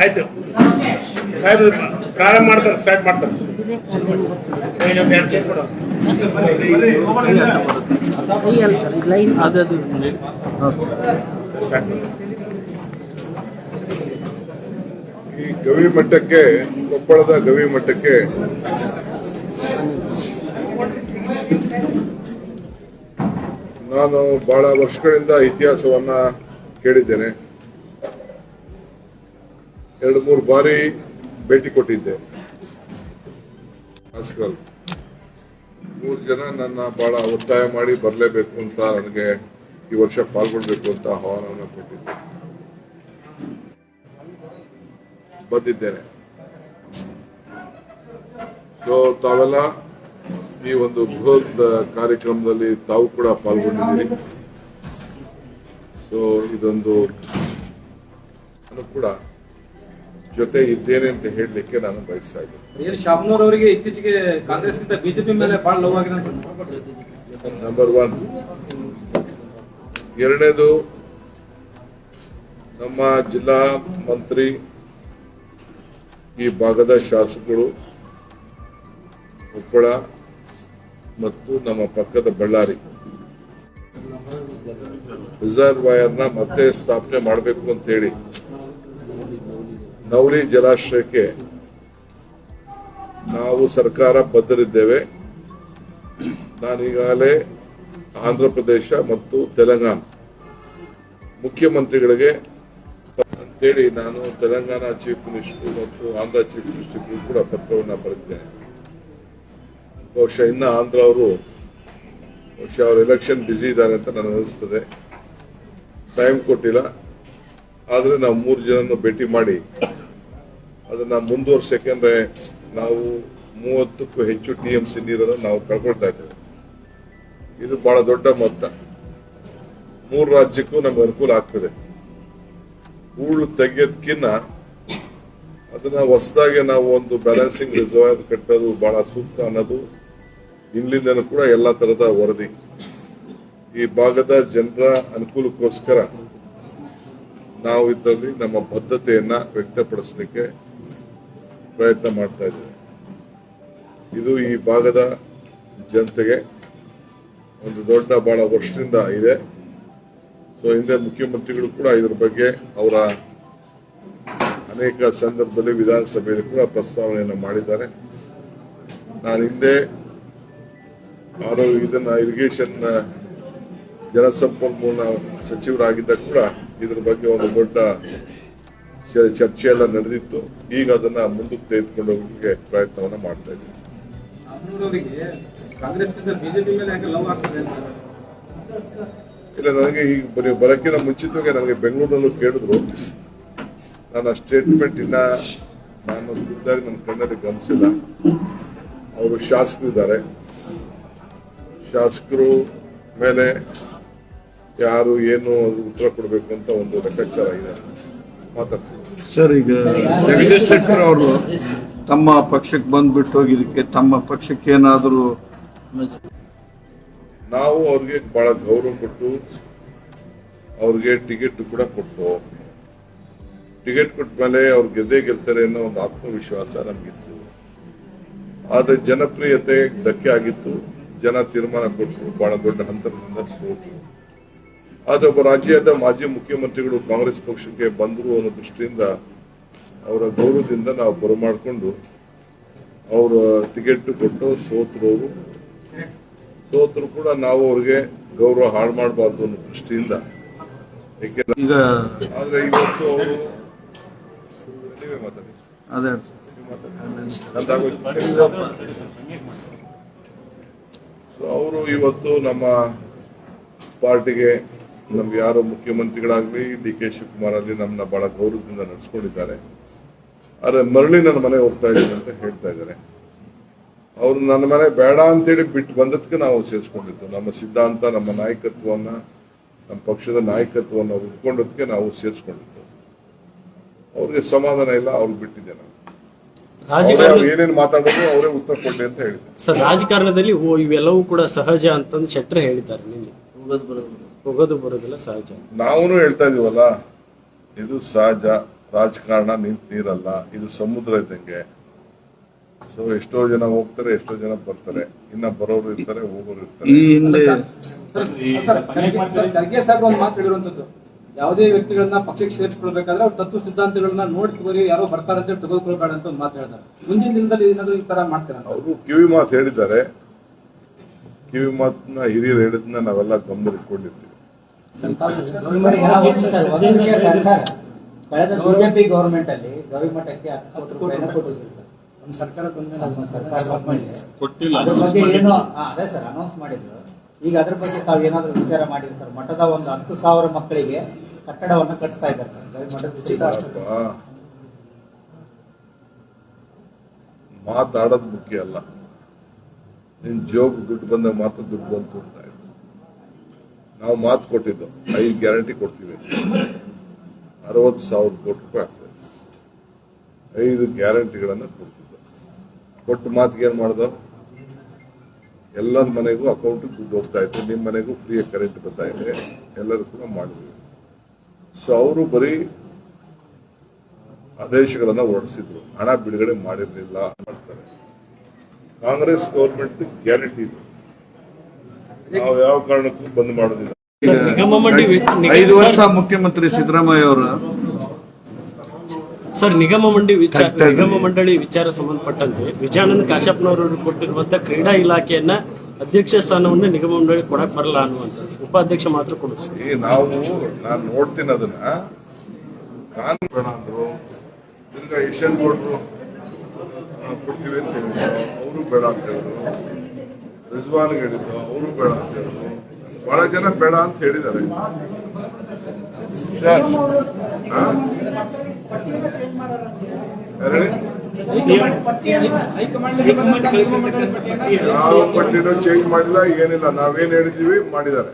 ಆಯ್ತು. ಸಾಹೇಬ್ ಪ್ರಾರಂಭ ಮಾಡ್ತಾರೆ ಸ್ಟಾರ್ಟ್ ಮಾಡ್ತಾರೆ. ಈ ಗವಿ ಮಠಕ್ಕೆ, ಕೊಪ್ಪಳದ ಗವಿ ಮಠಕ್ಕೆ ನಾನು ಬಹಳ ವರ್ಷಗಳಿಂದ ಇತಿಹಾಸವನ್ನ ಕೇಳಿದ್ದೇನೆ. ಎರಡು ಮೂರು ಬಾರಿ ಭೇಟಿ ಕೊಟ್ಟಿದ್ದೆ. ಶಾಸಕರು ಮೂರು ಜನ ನನ್ನ ಬಹಳ ಒತ್ತಾಯ ಮಾಡಿ ಬರಲೇಬೇಕು ಅಂತ ನನಗೆ ಈ ವರ್ಷ ಪಾಲ್ಗೊಳ್ಬೇಕು ಅಂತ ಆಹ್ವಾನವನ್ನು ಕೊಟ್ಟಿದ್ದೆ. ಬಂದಿದ್ದೇನೆ. ಸೊ ತಾವೆಲ್ಲ ಈ ಒಂದು ಬೃಹತ್ ಕಾರ್ಯಕ್ರಮದಲ್ಲಿ ತಾವು ಕೂಡ ಪಾಲ್ಗೊಂಡಿದ್ದೀರಿ. ಸೊ ಇದೊಂದು ಕೂಡ ಜೊತೆ ಇದ್ದೇನೆ ಅಂತ ಹೇಳಲಿಕ್ಕೆ ನಾನು ಬಯಸ್ತಾ ಇದ್ದೀನಿ. ಶಾಮನೂರ್ ಅವರಿಗೆ ಇತ್ತೀಚೆಗೆ ಕಾಂಗ್ರೆಸ್ಗಿಂತ ಬಿಜೆಪಿ ಮೇಲೆ ಬಹಳ ಲವ್ ಆಗಿದೆ ನಂಬರ್ ಒನ್ ಎರಡನೇದು ನಮ್ಮ ಜಿಲ್ಲಾ ಮಂತ್ರಿ ಈ ಭಾಗದ ಶಾಸಕರು ಕೊಪ್ಪಳ ಮತ್ತು ನಮ್ಮ ಪಕ್ಕದ ಬಳ್ಳಾರಿ. ರಿಸರ್ವಾಯರ್ನ ಮತ್ತೆ ಸ್ಥಾಪನೆ ಮಾಡಬೇಕು ಅಂತೇಳಿ ನವಲಿ ಜಲಾಶಯಕ್ಕೆ ನಾವು ಸರ್ಕಾರ ಬದ್ಧರಿದ್ದೇವೆ. ನಾನೀಗಾಗಲೇ ಆಂಧ್ರ ಪ್ರದೇಶ ಮತ್ತು ತೆಲಂಗಾಣ ಮುಖ್ಯಮಂತ್ರಿಗಳಿಗೆ ಅಂತೇಳಿ ನಾನು ತೆಲಂಗಾಣ ಚೀಫ್ ಮಿನಿಸ್ಟರ್ ಮತ್ತು ಆಂಧ್ರ ಚೀಫ್ ಮಿನಿಸ್ಟರ್ ಕೂಡ ಪತ್ರವನ್ನು ಬರೆದಿದ್ದೇನೆ. ಬಹುಶಃ ಇನ್ನ ಆಂಧ್ರ ಅವರು, ಬಹುಶಃ ಅವರು ಎಲೆಕ್ಷನ್ ಬ್ಯುಸಿ ಇದ್ದಾರೆ ಅಂತ ನನಗೆ ಅನಿಸ್ತದೆ ಟೈಮ್ ಕೊಟ್ಟಿಲ್ಲ. ಆದ್ರೆ ನಾವು ಮೂರು ಜನನ್ನು ಭೇಟಿ ಮಾಡಿ ಅದನ್ನ ಮುಂದುವರ್ಸಕ್ಕೆ ನಾವು ಮೂವತ್ತಕ್ಕೂ ಹೆಚ್ಚು ಟಿ ಎಂ ಸಿ ನೀರನ್ನು ನಾವು ಕಳ್ಕೊಳ್ತಾ ಇದ್ದೇವೆ. ಇದು ಬಹಳ ದೊಡ್ಡ ಮೊತ್ತ. ಮೂರು ರಾಜ್ಯಕ್ಕೂ ನಮ್ಗೆ ಅನುಕೂಲ ಆಗ್ತದೆ. ಹೂಳು ತೆಗೆಯೋದಕ್ಕಿನ್ನ ಅದನ್ನ ಹೊಸದಾಗಿ ನಾವು ಒಂದು ಬ್ಯಾಲೆನ್ಸಿಂಗ್ ರಿಸರ್ವ್ ಕಟ್ಟೋದು ಬಹಳ ಸೂಕ್ತ ಅನ್ನೋದು ಇಲ್ಲಿಂದನೂ ಕೂಡ ಎಲ್ಲ ತರದ ವರದಿ. ಈ ಭಾಗದ ಜನರ ಅನುಕೂಲಕ್ಕೋಸ್ಕರ ನಾವು ಇದರಲ್ಲಿ ನಮ್ಮ ಬದ್ಧತೆಯನ್ನ ವ್ಯಕ್ತಪಡಿಸಲಿಕ್ಕೆ ಪ್ರಯತ್ನ ಮಾಡ್ತಾ ಇದ್ದೇವೆ. ಇದು ಈ ಭಾಗದ ಜನತೆಗೆ ಒಂದು ದೊಡ್ಡ ಬಹಳ ವರ್ಷದಿಂದ ಇದೆ. ಸೊ ಹಿಂದೆ ಮುಖ್ಯಮಂತ್ರಿಗಳು ಕೂಡ ಇದರ ಬಗ್ಗೆ ಅವರ ಅನೇಕ ಸಂದರ್ಭದಲ್ಲಿ ವಿಧಾನಸಭೆಯಲ್ಲಿ ಕೂಡ ಪ್ರಸ್ತಾವನೆಯನ್ನು ಮಾಡಿದ್ದಾರೆ. ನಾನು ಹಿಂದೆ ಆರೋಗ್ಯ, ಇದನ್ನ ಇರಿಗೇಷನ್ ಜಲಸಂಪನ್ಮೂಲ ಸಚಿವರಾಗಿದ್ದ ಕೂಡ ಇದ್ರ ಬಗ್ಗೆ ಒಂದು ದೊಡ್ಡ ಚರ್ಚೆ ಎಲ್ಲ ನಡೆದಿತ್ತು. ಈಗ ಅದನ್ನ ಮುಂದಕ್ಕೆ ತೆಗೆದುಕೊಂಡು ಹೋಗಕ್ಕೆ ಪ್ರಯತ್ನವನ್ನ ಮಾಡ್ತಾ ಇದ್ದೀವಿ. ಇಲ್ಲ ನನಗೆ ಈಗ ಬರೀ ಬರೋಕ್ಕಿಂತ ಮುಂಚಿತವಾಗಿ ನನಗೆ ಬೆಂಗಳೂರಲ್ಲೂ ಕೇಳಿದ್ರು. ನನ್ನ ಸ್ಟೇಟ್ಮೆಂಟ್ ಇನ್ನ ನಾನು ಖುದ್ದಾಗಿ ನನ್ನ ಕಣ್ಣಲ್ಲಿ ಗಮನಿಸಿಲ್ಲ. ಅವರು ಶಾಸಕರಿದ್ದಾರೆ. ಶಾಸಕರು ಮೇಲೆ ಯಾರು ಏನು ಉತ್ತರ ಕೊಡಬೇಕು ಅಂತ ಒಂದು ಲೆಕ್ಕಾಚಾರ ಇದೆ. ಮಾತಾಡ್ತೀನಿ. ಸರ್ ಈಗ ಜಗದೀಶ್ ಶೆಟ್ಟರ್ ಅವರು ತಮ್ಮ ಪಕ್ಷಕ್ಕೆ ಬಂದ್ಬಿಟ್ಟು ಹೋಗಿದ್ದಕ್ಕೆ ತಮ್ಮ ಪಕ್ಷಕ್ಕೆ ಏನಾದರೂ ನಾವು ಅವ್ರಿಗೆ ಬಹಳ ಗೌರವ ಕೊಟ್ಟು ಅವ್ರಿಗೆ ಟಿಕೆಟ್ ಕೂಡ ಕೊಟ್ಟು ಟಿಕೆಟ್ ಕೊಟ್ಟ ಮೇಲೆ ಅವ್ರು ಗೆದ್ದೇ ಗೆಲ್ತಾರೆ ಅನ್ನೋ ಒಂದು ಆತ್ಮವಿಶ್ವಾಸ ನಮಗಿತ್ತು. ಆದ್ರೆ ಜನಪ್ರಿಯತೆ ಧಕ್ಕೆ ಆಗಿತ್ತು. ಜನ ತೀರ್ಮಾನ ಕೊಟ್ಟರು ಬಹಳ ದೊಡ್ಡ ಹಂತದಿಂದ ಸೋತು. ಆದ್ರೆ ಒಬ್ಬ ರಾಜ್ಯದ ಮಾಜಿ ಮುಖ್ಯಮಂತ್ರಿಗಳು ಕಾಂಗ್ರೆಸ್ ಪಕ್ಷಕ್ಕೆ ಬಂದರು ಅನ್ನೋ ದೃಷ್ಟಿಯಿಂದ ಅವರ ಗೌರವದಿಂದ ನಾವು ಬರಮಾಡಿಕೊಂಡು ಅವರ ಟಿಕೆಟ್ ಕೊಟ್ಟು ಸೋತರು ಅವರು ಸೋತರು ಕೂಡ ನಾವು ಅವ್ರಿಗೆ ಗೌರವ ಹಾಳು ಮಾಡಬಾರ್ದು ಅನ್ನೋ ದೃಷ್ಟಿಯಿಂದ. ಆದ್ರೆ ಇವತ್ತು ಅವರು ನೀವೇ ಮಾತಾಡಿ. ಅವರು ಇವತ್ತು ನಮ್ಮ ಪಾರ್ಟಿಗೆ ನಮ್ಗೆ ಯಾರು ಮುಖ್ಯಮಂತ್ರಿಗಳಾಗ್ಲಿ ಡಿ ಕೆ ಶಿವಕುಮಾರ್ ಅಲ್ಲಿ ನಮ್ಮನ್ನ ಬಹಳ ಗೌರವದಿಂದ ನಡೆಸ್ಕೊಂಡಿದ್ದಾರೆ. ಆದ್ರೆ ಮರಳಿ ನನ್ನ ಮನೆ ಹೋಗ್ತಾ ಇದ್ದೀನಿ ಅಂತ ಹೇಳ್ತಾ ಇದ್ದಾರೆ. ಅವ್ರು ನನ್ನ ಮನೆ ಬೇಡ ಅಂತೇಳಿ ಬಿಟ್ಟು ಬಂದದಕ್ಕೆ ನಾವು ಸೇರಿಸ್ಕೊಂಡಿದ್ದು. ನಮ್ಮ ಸಿದ್ಧಾಂತ ನಮ್ಮ ನಾಯಕತ್ವವನ್ನ ನಮ್ಮ ಪಕ್ಷದ ನಾಯಕತ್ವವನ್ನು ಉಟ್ಕೊಂಡದಕ್ಕೆ ನಾವು ಸೇರಿಸ್ಕೊಂಡಿದ್ದು. ಅವ್ರಿಗೆ ಸಮಾಧಾನ ಇಲ್ಲ ಅವ್ರಿಗೆ ಬಿಟ್ಟಿದ್ದೆ ನಾನು. ಏನೇನು ಮಾತಾಡೋದು ಅವರೇ ಉತ್ತರ ಕೊಡ್ಲಿ ಅಂತ ಹೇಳಿದ್ದೆ ಸರ್ ರಾಜಕಾರಣದಲ್ಲಿ ಓ ಇವೆಲ್ಲವೂ ಕೂಡ ಸಹಜ ಅಂತಂದು ಶೆಟ್ಟರ್ ಹೇಳಿದ್ದಾರೆ ಹೋಗೋದು ಬರೋದಿಲ್ಲ ಸಹಜ. ನಾವು ಹೇಳ್ತಾ ಇದೀವಲ್ಲ ಇದು ಸಹಜ ರಾಜಕಾರಣ ನಿಂತಿರಲ್ಲ ಇದು ಸಮುದ್ರ ಇದ್ದಂಗೆ. ಸೊ ಎಷ್ಟೋ ಜನ ಹೋಗ್ತಾರೆ ಎಷ್ಟೋ ಜನ ಬರ್ತಾರೆ. ಇನ್ನ ಬರೋರು ಇರ್ತಾರೆ ಹೋಗೋರು ಇರ್ತಾರೆ. ಈ ಹಿಂದೆ ಖರ್ಗೆ- ಸರ್, ಸಾಹೇಬ್ ಒಂದು ಮಾತು ಹೇಳಿರುವಂತದ್ದು ಯಾವುದೇ ವ್ಯಕ್ತಿಗಳನ್ನ ಪಕ್ಷಕ್ಕೆ ಸೇರಿಸ್ಕೊಳ್ಬೇಕಾದ್ರೆ ಅವ್ರ ತತ್ವ ಸಿದ್ಧಾಂತಗಳನ್ನ ನೋಡಿ ತಗೋರಿ ಯಾರೋ ಬರ್ತಾರೆ ಅಂತ ತೆಗೆದುಕೊಳ್ಬೇಡ ಅಂತ ಒಂದು ಮಾತು ಹೇಳಿದ್ದಾರೆ. ಮುಂದಿನ ದಿನದಲ್ಲಿ ಏನಾದ್ರು ಈ ತರ ಮಾಡ್ತಾರೆ ಅಂತ? ಅವರು ಕಿವಿ ಮಾತು ಹೇಳಿದ್ದಾರೆ. ಕಿವಿ ಮಾತನ್ನ ಹಿರಿಯರು ಹೇಳಿದ್ನ ನಾವೆಲ್ಲ ಗಮನದಲ್ಲಿಟ್ಕೊಂಡಿರ್ತೀವಿ. ಕಳೆದ ಬಿಜೆಪಿ ಗವರ್ಮೆಂಟ್ ಅಲ್ಲಿ ಗವಿಮಠಕ್ಕೆ ಹತ್ತು ಕೋಟಿ ಕೊಟ್ಟಿದ್ರು ಸರ್. ನಮ್ಮ ಸರ್ಕಾರ ಬಂದ್ಮೇಲೆ ಅದನ್ನ ಸರ್ಕಾರ ಸ್ಟಾಪ್ ಮಾಡಿದೆ. ಕೊಟ್ಟಿಲ್ಲ ಅದ್ರ ಬಗ್ಗೆ ಏನು ಅದೇ ಸರ್ ಅನೌನ್ಸ್ ಮಾಡಿದ್ರು. ಈಗ ಅದ್ರ ಬಗ್ಗೆ ತಾವು ಏನಾದ್ರು ವಿಚಾರ ಮಾಡಿದ್ರು ಸರ್ ಮಠದ ಒಂದು ಹತ್ತು ಸಾವಿರ ಮಕ್ಕಳಿಗೆ ಕಟ್ಟಡವನ್ನು ಕಟ್ಟಿಸ್ತಾ ಇದ್ದಾರೆ ಸರ್ ಗವಿಮಠದ ಮಾತಾಡೋದು ಮುಖ್ಯ ಅಲ್ಲ. ನಿನ್ ಜೋಬ್ ದುಡ್ಡು ಬಂದಾಗ ಮಾತ್ರ ದುಡ್ಡು ಬಂತು ಅಂತ. ನಾವು ಮಾತು ಕೊಟ್ಟಿದ್ದು, ಐದು ಗ್ಯಾರಂಟಿ ಕೊಡ್ತೀವಿ. ಅರವತ್ತು ಸಾವಿರ ಕೋಟಿ ರೂಪಾಯಿ ಆಗ್ತದೆ. ಐದು ಗ್ಯಾರಂಟಿಗಳನ್ನು ಕೊಡ್ತಿದ್ದು. ಕೊಟ್ಟು ಮಾತಿಗೆ ಏನು ಮಾಡ್ದ? ಎಲ್ಲರ ಮನೆಗೂ ಅಕೌಂಟ್ ದುಡ್ಡು ಹೋಗ್ತಾ ಇತ್ತು. ನಿಮ್ಮ ಮನೆಗೂ ಫ್ರೀ ಕರೆಂಟ್ ಬರ್ತಾ ಇದೆ. ಎಲ್ಲರೂ ಕೂಡ ಮಾಡಿದ್ವಿ ಸೊ ಅವರು ಬರೀ ಆದೇಶಗಳನ್ನು ಹೊರಡಿಸಿದ್ರು. ಹಣ ಬಿಡುಗಡೆ ಮಾಡಿರಲಿಲ್ಲ ಮಾಡ್ತಾರೆ. ಕಾಂಗ್ರೆಸ್ ಗೌರ್ಮೆಂಟ್ ಗ್ಯಾರಂಟಿ ಇದು. ನಾವು ಯಾವ ಕಾರಣಕ್ಕೂ ಬಂದ್ ಮಾಡೋದಿಲ್ಲ. ನಿಗಮ ಮಂಡಿ ವಿ- ಐದು ವರ್ಷ ಮುಖ್ಯಮಂತ್ರಿ ಸಿದ್ದರಾಮಯ್ಯ ಅವರ. ಸರ್ ನಿಗಮ ಮಂಡಿ ವಿಚಾರ ನಿಗಮ ಮಂಡಳಿ ವಿಚಾರ ಸಂಬಂಧಪಟ್ಟಂತೆ ವಿಜಯಾನಂದ ಕಾಶಪ್ಪನವರು ಕೊಟ್ಟಿರುವಂತ ಕ್ರೀಡಾ ಇಲಾಖೆಯನ್ನ ಅಧ್ಯಕ್ಷ ಸ್ಥಾನವನ್ನ ನಿಗಮ ಮಂಡಳಿ ಕೊಡಕ್ ಬರಲ್ಲ ಅನ್ನುವಂಥ ಉಪಾಧ್ಯಕ್ಷ ಮಾತ್ರ ಕೊಡಿಸಿ ನಾವು ನಾನು ನೋಡ್ತೀನಿ ಅದನ್ನ. ಕಾನೂನು ಬೇಡ ಅಂದ್ರು. ತಿರ್ಗಾ ಏಷ್ಯನ್ ಬೋರ್ಡ್ ಕೊಡ್ತೀವಿ ಅಂತ ಹೇಳಿದ್ರು. ಅವರು ಬೇಡ ಅಂತ ಹೇಳಿದ್ರು. ರಿಜ್ವಾನ್ಗೆ ಹೇಳಿದ್ರು ಅವರು ಬೇಡ ಅಂತ ಹೇಳಿದ್ರು. ಬಹಳ ಜನ ಬೇಡ ಅಂತ ಹೇಳಿದ್ದಾರೆ? ಯಾವ ಪಟ್ಟಿನೂ ಚೇಂಜ್ ಮಾಡಿಲ್ಲ ಏನಿಲ್ಲ. ನಾವೇನ್ ಹೇಳಿದೀವಿ ಮಾಡಿದ್ದಾರೆ.